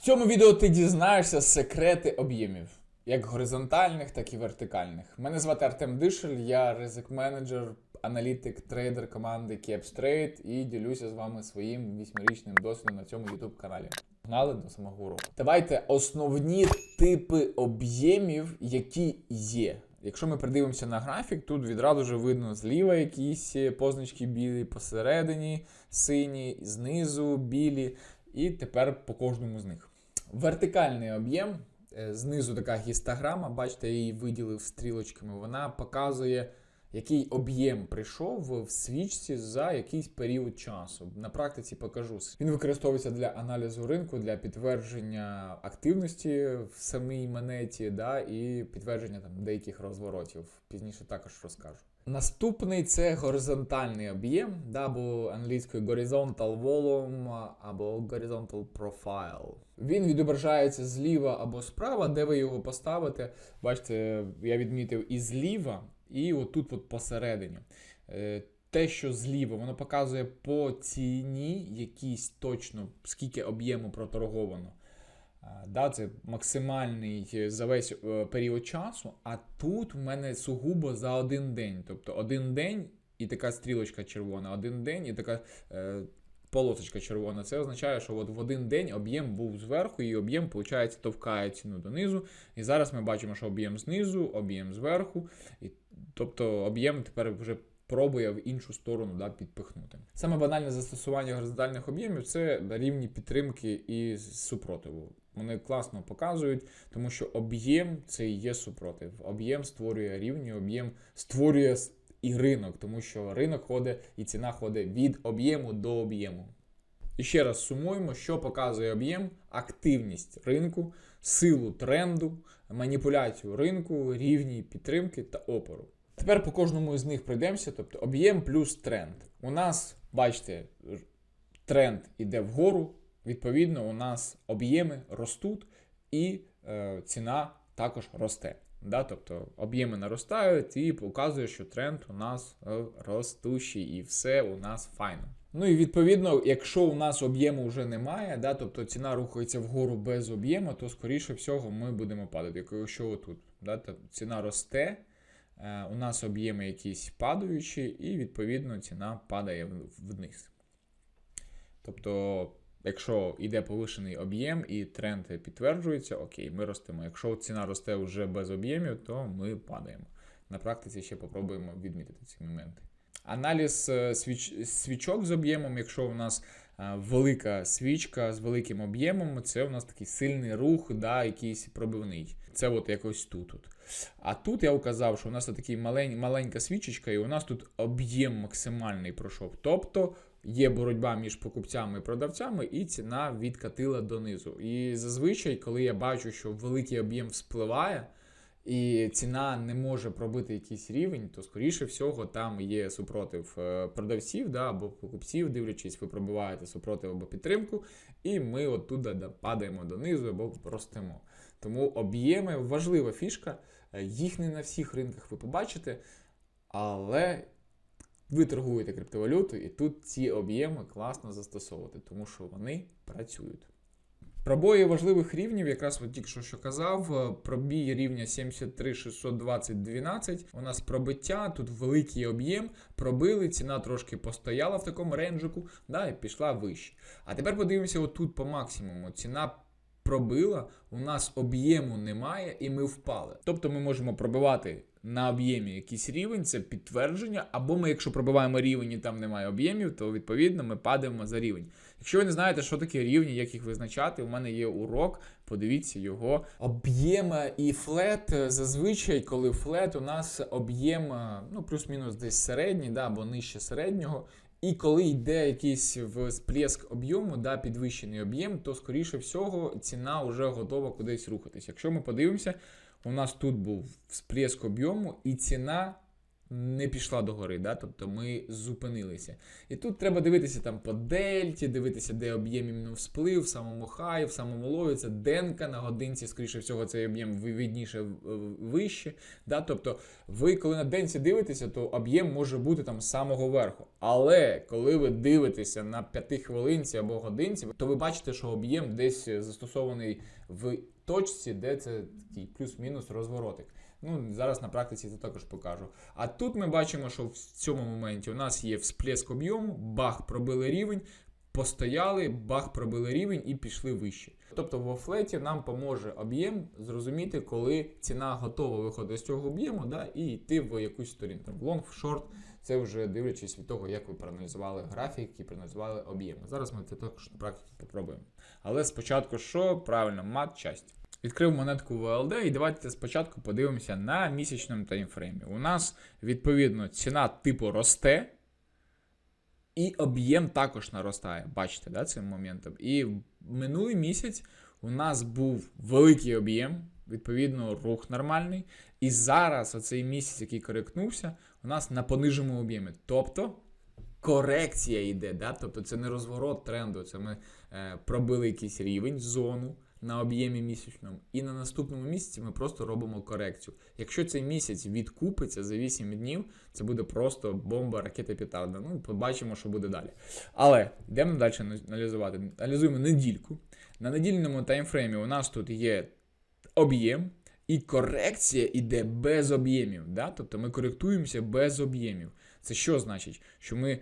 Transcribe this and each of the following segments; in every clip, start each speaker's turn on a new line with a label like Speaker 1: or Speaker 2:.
Speaker 1: В цьому відео ти дізнаєшся секрети об'ємів, як горизонтальних, так і вертикальних. Мене звати Артем Дишель, я ризик-менеджер, аналітик, трейдер команди CapStrade і ділюся з вами своїм вісьмирічним досвідом на цьому YouTube каналі. Гнали до самого уроку. Давайте основні типи об'ємів, які є. Якщо ми придивимося на графік, тут відразу вже видно зліва якісь позначки білі, посередині сині, знизу білі, і тепер по кожному з них. Вертикальний об'єм, е, знизу така гістограма, бачите, я її виділив стрілочками. Вона показує, який об'єм прийшов в свічці за якийсь період часу. На практиці покажу. Він використовується для аналізу ринку, для підтвердження активності в самій монеті, да, і підтвердження там деяких розворотів. Пізніше також розкажу. Наступний це горизонтальний об'єм, да, або англійською horizontal volume, або horizontal profile. Він відображається зліва або справа, де ви його поставите. Бачите, я відмітив і зліва, і отут от посередині. Е, Те, що зліва, воно показує по ціні якісь точно, скільки об'єму проторговано. Да, це максимальний за весь е, період часу, а тут в мене сугубо за один день. Тобто один день і така стрілочка червона, один день і така е, полосочка червона. Це означає, що от в один день об'єм був зверху, і об'єм, виходить, товкає ціну донизу. І зараз ми бачимо, що об'єм знизу, об'єм зверху. І, тобто об'єм тепер вже пробує в іншу сторону да, підпихнути. Саме банальне застосування горизонтальних об'ємів це рівні підтримки і супротиву. Вони класно показують, тому що об'єм це і є супротив. Об'єм створює рівні, об'єм створює і ринок, тому що ринок ходить і ціна ходить від об'єму до об'єму. І ще раз сумуємо, що показує об'єм, активність ринку, силу тренду, маніпуляцію ринку, рівні підтримки та опору. Тепер по кожному з них пройдемося, тобто об'єм плюс тренд. У нас, бачите, тренд іде вгору, відповідно, у нас об'єми ростуть і е, ціна також росте. Да? Тобто об'єми наростають і показує, що тренд у нас е, ростущий, і все у нас файно. Ну і відповідно, якщо у нас об'єму вже немає, да, тобто ціна рухається вгору без об'єму, то скоріше всього ми будемо падати. Якщо отут да, то ціна росте, у нас об'єми якісь падаючі, і відповідно ціна падає вниз. Тобто, якщо йде повишений об'єм і тренд підтверджується, окей, ми ростемо. Якщо ціна росте вже без об'ємів, то ми падаємо. На практиці ще попробуємо відмітити ці моменти. Аналіз е, свіч, свічок з об'ємом, якщо у нас е, велика свічка з великим об'ємом, це у нас такий сильний рух, да, якийсь пробивний. Це от якось тут. от. А тут я указав, що у нас такий малень, маленька свічечка, і у нас тут об'єм максимальний пройшов. Тобто є боротьба між покупцями і продавцями, і ціна відкатила донизу. І зазвичай, коли я бачу, що великий об'єм вспливає, і ціна не може пробити якийсь рівень, то скоріше всього там є супротив е, продавців да, або покупців, дивлячись, ви пробиваєте супротив або підтримку, і ми оттуда да, падаємо донизу або ростемо. Тому об'єми важлива фішка. Е, Їх не на всіх ринках ви побачите, але ви торгуєте криптовалютою, і тут ці об'єми класно застосовувати, тому що вони працюють. Пробої важливих рівнів, якраз от тільки що, що казав, е, пробій рівня 73 620 12. У нас пробиття, тут великий об'єм, пробили, ціна трошки постояла в такому ренджику, да, і пішла вище. А тепер подивимося отут по максимуму. Ціна пробила, у нас об'єму немає, і ми впали. Тобто ми можемо пробивати на об'ємі якийсь рівень, це підтвердження, або ми, якщо пробиваємо рівень і там немає об'ємів, то відповідно ми падаємо за рівень. Якщо ви не знаєте, що таке рівні, як їх визначати, у мене є урок, подивіться його. Об'єм і флет е, зазвичай, коли флет, у нас об'єм е, ну, плюс-мінус десь середній, да, або нижче середнього. І коли йде якийсь всплеск об'єму, да, підвищений об'єм, то скоріше всього ціна вже готова кудись рухатись. Якщо ми подивимося, у нас тут був всплеск об'єму, і ціна не пішла догори, да? тобто ми зупинилися. І тут треба дивитися там по дельті, дивитися, де об'єм іменно всплив, в самому хаї, в самому лові, це денка на годинці, скоріше всього, цей об'єм ви- видніше вище. Да? Тобто, ви коли на денці дивитеся, то об'єм може бути там з самого верху. Але коли ви дивитеся на 5 хвилинці або годинці, то ви бачите, що об'єм десь застосований в точці, де це такий плюс-мінус розворотик. Ну, зараз на практиці це також покажу. А тут ми бачимо, що в цьому моменті у нас є всплеск об'єму, бах, пробили рівень, постояли, бах, пробили рівень і пішли вище. Тобто в офлеті нам поможе об'єм зрозуміти, коли ціна готова виходити з цього об'єму, да, і йти в якусь сторінку. Там, в лонг, в шорт, це вже дивлячись від того, як ви проаналізували графік і проаналізували об'єми. Зараз ми це також на практиці попробуємо. Але спочатку що? Правильно, мат часть. Відкрив монетку VLD і давайте спочатку подивимося на місячному таймфреймі. У нас, відповідно, ціна типу росте, і об'єм також наростає. Бачите, да, цим моментом. І минулий місяць у нас був великий об'єм, відповідно, рух нормальний. І зараз оцей місяць, який коректнувся, у нас на пониженому об'ємі. Тобто корекція йде, да? тобто це не розворот тренду, це ми е, пробили якийсь рівень, зону на об'ємі місячному, і на наступному місяці ми просто робимо корекцію. Якщо цей місяць відкупиться за 8 днів, це буде просто бомба, ракета петарда. Ну, побачимо, що буде далі. Але йдемо далі аналізувати. Аналізуємо недільку. На недільному таймфреймі у нас тут є об'єм. І корекція йде без об'ємів. Да? Тобто ми коректуємося без об'ємів. Це що значить? Що ми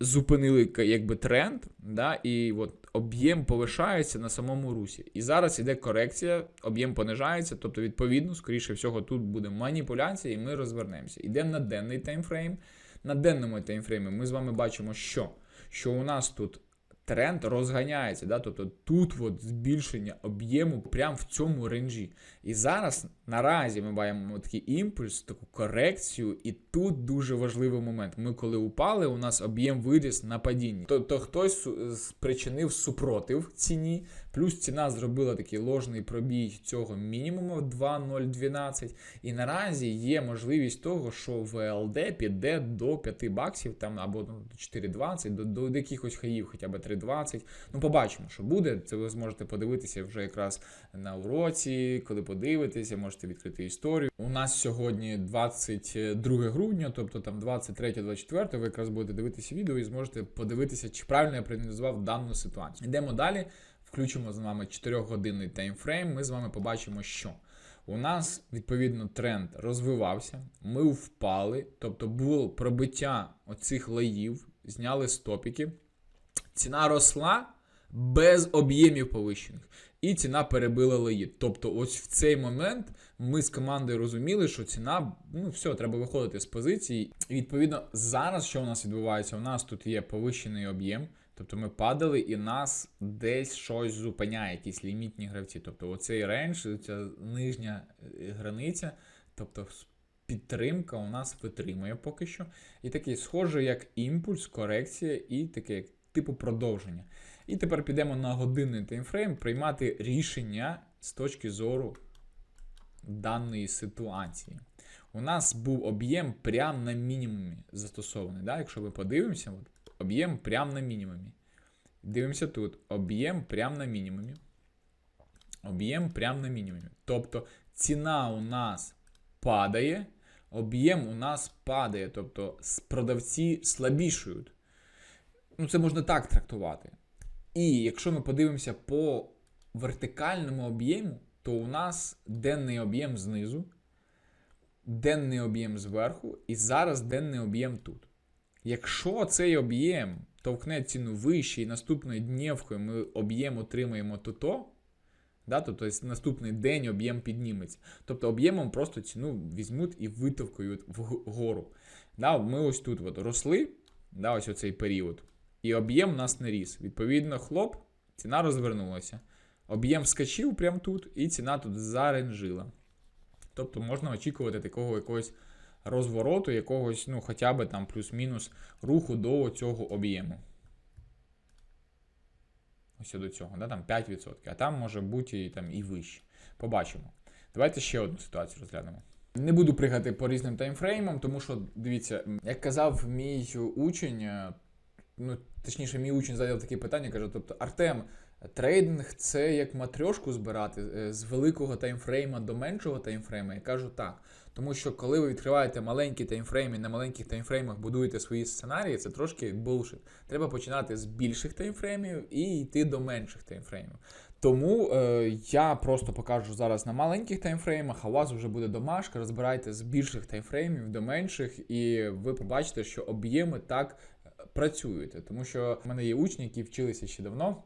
Speaker 1: зупинили якби тренд, да? і от об'єм повишається на самому русі. І зараз іде корекція, об'єм понижається, тобто, відповідно, скоріше всього, тут буде маніпуляція, і ми розвернемося. Йдемо на денний таймфрейм. На денному таймфреймі ми з вами бачимо, що? Що у нас тут тренд розганяється, да? тобто тут от збільшення об'єму прямо в цьому ренжі. І зараз наразі ми маємо такий імпульс, таку корекцію, і тут дуже важливий момент. Ми коли упали, у нас об'єм виріс на падінні. Тобто хтось спричинив супротив ціні, плюс ціна зробила такий ложний пробій цього мінімуму 2.012. І наразі є можливість того, що ВЛД піде до 5 баксів там або ну, 4.20, до, до якихось хаїв, хоча б 3.20. Ну, побачимо, що буде. Це ви зможете подивитися вже якраз на уроці, коли подивитеся, можете відкрити історію. У нас сьогодні 22 грудня, тобто там 23-24, ви якраз будете дивитися відео і зможете подивитися, чи правильно я проаналізував дану ситуацію. Йдемо далі. Включимо з вами 4-годинний таймфрейм. Ми з вами побачимо, що у нас відповідно тренд розвивався. Ми впали, тобто було пробиття оцих лаїв, зняли стопіки. Ціна росла без об'ємів повищених. І ціна перебила лаї. Тобто, ось в цей момент ми з командою розуміли, що ціна, ну все, треба виходити з позиції. І відповідно, зараз що у нас відбувається? У нас тут є повищений об'єм. Тобто ми падали і нас десь щось зупиняє, якісь лімітні гравці. Тобто оцей рейндж, ця нижня е, границя, тобто підтримка у нас витримує поки що. І такий схожий як імпульс, корекція і таке як типу продовження. І тепер підемо на годинний таймфрейм приймати рішення з точки зору даної ситуації. У нас був об'єм прямо на мінімумі застосований. Да? Якщо ми подивимося, об'єм прямо на мінімумі. Дивимося тут. Об'єм прямо на мінімумі. Об'єм прямо на мінімумі. Тобто ціна у нас падає, об'єм у нас падає. Тобто продавці слабішують. Ну, це можна так трактувати. І якщо ми подивимося по вертикальному об'єму, то у нас денний об'єм знизу, денний об'єм зверху, і зараз денний об'єм тут. Якщо цей об'єм товкне ціну вище і наступною днівкою ми об'єм отримаємо то-то, да, тобто наступний день об'єм підніметься. Тобто об'ємом просто ціну візьмуть і витовкують вгору. Да, ми ось тут от росли, да, ось оцей період, і об'єм у нас не ріс. Відповідно, хлоп, ціна розвернулася. Об'єм вскочив прямо тут, і ціна тут заренжила. Тобто можна очікувати такого якогось розвороту, якогось, ну, хоча б там плюс-мінус руху до цього об'єму. Ось до цього, да, там 5%, а там може бути і, там, і вище. Побачимо. Давайте ще одну ситуацію розглянемо. Не буду пригати по різним таймфреймам, тому що дивіться, як казав мій учень, е, ну точніше, мій учень задав таке питання, каже: тобто, Артем, трейдинг це як матрьошку збирати е, з великого таймфрейма до меншого таймфрейма. Я кажу так. Тому що коли ви відкриваєте маленькі таймфрейми, на маленьких таймфреймах будуєте свої сценарії, це трошки булшит. Треба починати з більших таймфреймів і йти до менших таймфреймів. Тому е, я просто покажу зараз на маленьких таймфреймах, а у вас вже буде домашка. Розбирайте з більших таймфреймів до менших, і ви побачите, що об'єми так е, працюють. Тому що в мене є учні, які вчилися ще давно.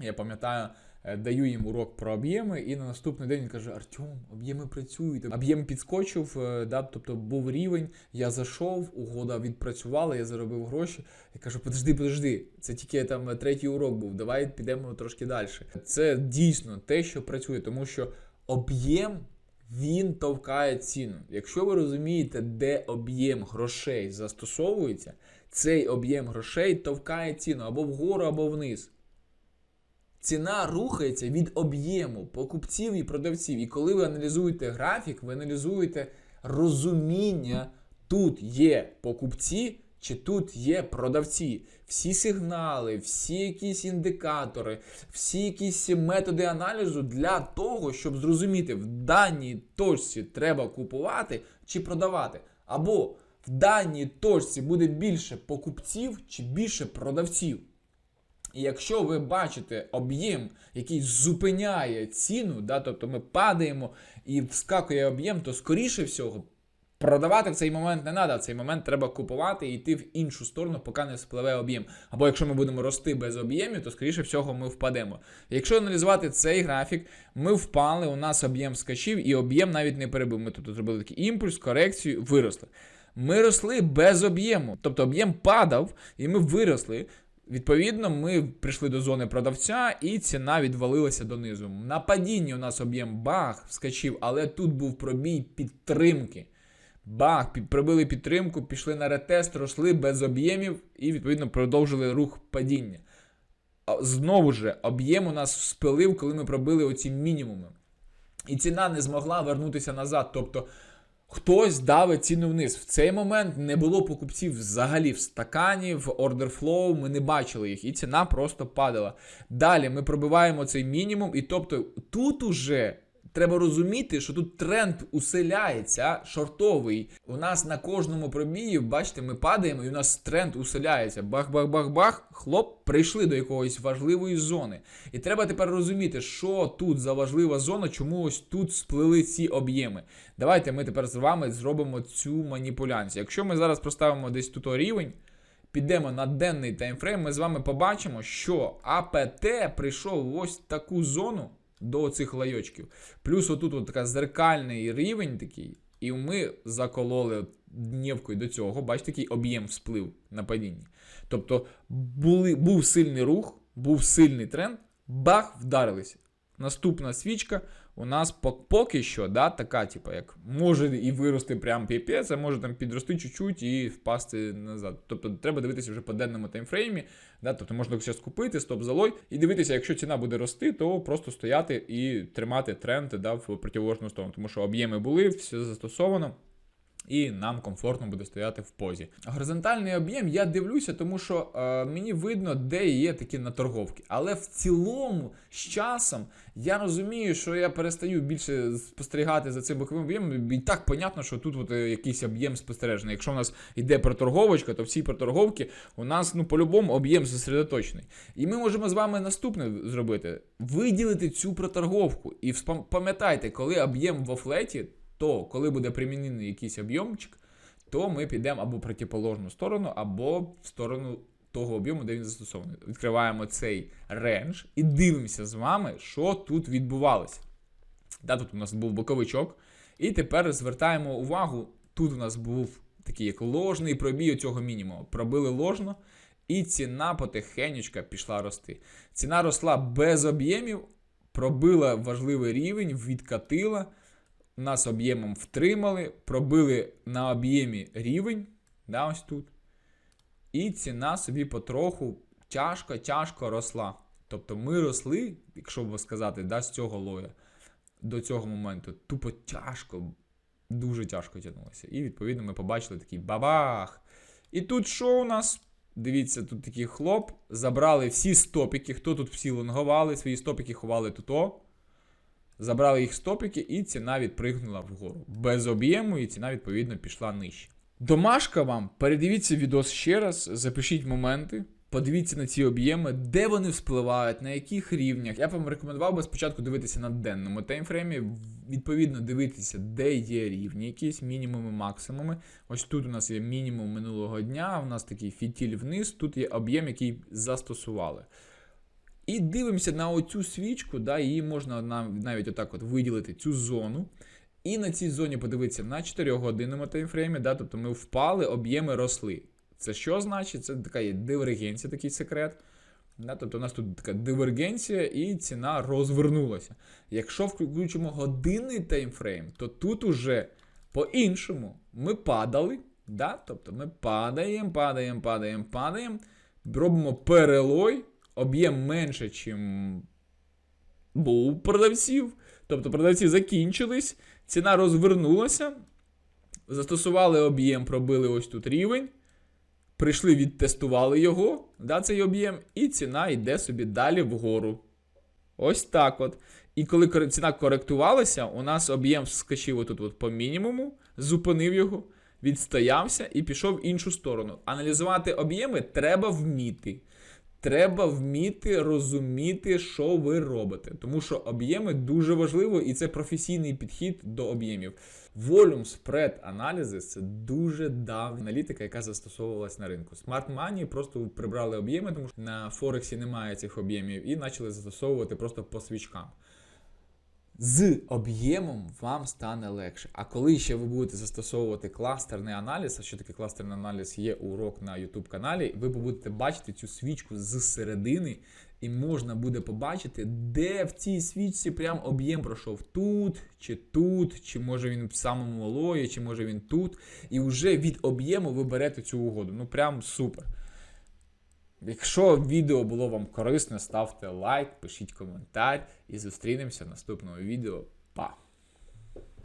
Speaker 1: Я пам'ятаю, е, даю їм урок про об'єми, і на наступний день він каже: Артем, об'єми працюють. Об'єм підскочив, е, да, тобто був рівень, я зайшов, угода відпрацювала, я заробив гроші. Я кажу, подожди, подожди, це тільки там третій урок був. Давай підемо трошки далі. Це дійсно те, що працює, тому що об'єм. Він товкає ціну. Якщо ви розумієте, де об'єм грошей застосовується, цей об'єм грошей товкає ціну або вгору, або вниз. Ціна рухається від об'єму покупців і продавців. І коли ви аналізуєте графік, ви аналізуєте розуміння, тут є покупці чи тут є продавці. Всі сигнали, всі якісь індикатори, всі якісь методи аналізу для того, щоб зрозуміти, в даній точці треба купувати чи продавати. Або в даній точці буде більше покупців чи більше продавців. І якщо ви бачите об'єм, який зупиняє ціну, да, тобто ми падаємо і вскакує об'єм, то скоріше всього продавати в цей момент не треба. В цей момент треба купувати і йти в іншу сторону, поки не спливе об'єм. Або якщо ми будемо рости без об'ємів, то скоріше всього ми впадемо. Якщо аналізувати цей графік, ми впали, у нас об'єм скачів, і об'єм навіть не перебив. Ми тут зробили такий імпульс, корекцію, виросли. Ми росли без об'єму, тобто об'єм падав, і ми виросли. Відповідно, ми прийшли до зони продавця, і ціна відвалилася донизу. На падінні у нас об'єм бах вскочив, але тут був пробій підтримки. Бах, пробили підтримку, пішли на ретест, росли без об'ємів і, відповідно, продовжили рух падіння. Знову ж, об'єм у нас спилив, коли ми пробили оці мінімуми. І ціна не змогла вернутися назад. Тобто хтось давить ціну вниз. В цей момент не було покупців взагалі в стакані, в flow, ми не бачили їх, і ціна просто падала. Далі ми пробиваємо цей мінімум, і тобто тут уже. Треба розуміти, що тут тренд уселяється, шортовий. У нас на кожному пробії, бачите, ми падаємо, і у нас тренд уселяється. Бах-бах-бах-бах, хлоп, прийшли до якоїсь важливої зони. І треба тепер розуміти, що тут за важлива зона, чому ось тут сплили ці об'єми. Давайте ми тепер з вами зробимо цю маніпуляцію. Якщо ми зараз проставимо десь тут рівень. Підемо на денний таймфрейм, ми з вами побачимо, що АПТ прийшов в ось таку зону до цих лайочків. Плюс отут от така зеркальний рівень такий, і ми закололи днівкою до цього. Бачите, такий об'єм всплив на падінні. Тобто були, був сильний рух, був сильний тренд, бах, вдарилися. Наступна свічка у нас пок- поки що, да, така, типу, як може і вирости прям піпець, а може там підрости чуть-чуть і впасти назад. Тобто треба дивитися вже по денному таймфреймі. Да, тобто можна зараз купити стоп залой і дивитися, якщо ціна буде рости, то просто стояти і тримати тренд да, в противоположну сторону, тому що об'єми були, все застосовано. І нам комфортно буде стояти в позі. Горизонтальний об'єм я дивлюся, тому що е, мені видно, де є такі наторговки. Але в цілому, з часом, я розумію, що я перестаю більше спостерігати за цим боковим об'ємом. І так понятно, що тут от, е, якийсь об'єм спостережений. Якщо у нас йде проторговочка, то в цій проторговці у нас ну по-любому об'єм зосередоточений. І ми можемо з вами наступне зробити: виділити цю проторговку. І пам'ятайте, коли об'єм в офлеті то коли буде примінений якийсь об'ємчик, то ми підемо або в протиположну сторону, або в сторону того об'єму, де він застосований. Відкриваємо цей рендж і дивимося з вами, що тут відбувалося. Да, тут у нас був боковичок. І тепер звертаємо увагу, тут у нас був такий як ложний пробій цього мінімуму. Пробили ложно, і ціна потихенечка пішла рости. Ціна росла без об'ємів, пробила важливий рівень, відкатила нас об'ємом втримали, пробили на об'ємі рівень, да, ось тут. І ціна собі потроху тяжко-тяжко росла. Тобто ми росли, якщо б сказати, да, з цього лоя до цього моменту, тупо тяжко. дуже тяжко тягнулося. І відповідно ми побачили такий бабах. І тут що у нас? Дивіться, тут такий хлоп. Забрали всі стопіки. Хто тут всі лонгували, свої стопіки ховали тут. Забрали їх стопіки, і ціна відпригнула вгору. Без об'єму, і ціна, відповідно, пішла нижче. Домашка вам, передивіться відос ще раз, запишіть моменти, подивіться на ці об'єми, де вони вспливають, на яких рівнях. Я б вам рекомендував би спочатку дивитися на денному таймфреймі, відповідно дивитися, де є рівні, якісь мінімуми, максимуми. Ось тут у нас є мінімум минулого дня, у нас такий фітіль вниз, тут є об'єм, який застосували. І дивимося на оцю свічку, да, її можна навіть отак от виділити цю зону. І на цій зоні подивитися на 4 годинному таймфреймі, да, тобто ми впали, об'єми росли. Це що значить? Це така є дивергенція, такий секрет. Да, тобто у нас тут така дивергенція і ціна розвернулася. Якщо включимо годинний таймфрейм, то тут уже по-іншому ми падали. Да? Тобто ми падаємо, падаємо, падаємо, падаємо, робимо перелой, об'єм менше, чим був продавців. Тобто продавці закінчились, ціна розвернулася, застосували об'єм, пробили ось тут рівень, прийшли, відтестували його, да, цей об'єм, і ціна йде собі далі вгору. Ось так от. І коли ціна коректувалася, у нас об'єм вскочив отут от по мінімуму, зупинив його, відстоявся і пішов в іншу сторону. Аналізувати об'єми треба вміти. Треба вміти розуміти, що ви робите. Тому що об'єми дуже важливо, і це професійний підхід до об'ємів. Volume spread Analysis це дуже давня аналітика, яка застосовувалась на ринку. Smart Money просто прибрали об'єми, тому що на Форексі немає цих об'ємів, і почали застосовувати просто по свічкам. З об'ємом вам стане легше. А коли ще ви будете застосовувати кластерний аналіз, а що таке кластерний аналіз, є урок на YouTube каналі, ви будете бачити цю свічку з середини, і можна буде побачити, де в цій свічці прям об'єм пройшов тут, чи тут, чи може він в самому лої, чи може він тут. І вже від об'єму ви берете цю угоду. Ну прям супер. Якщо відео було вам корисне, ставте лайк, пишіть коментар і зустрінемося в наступному відео. Па!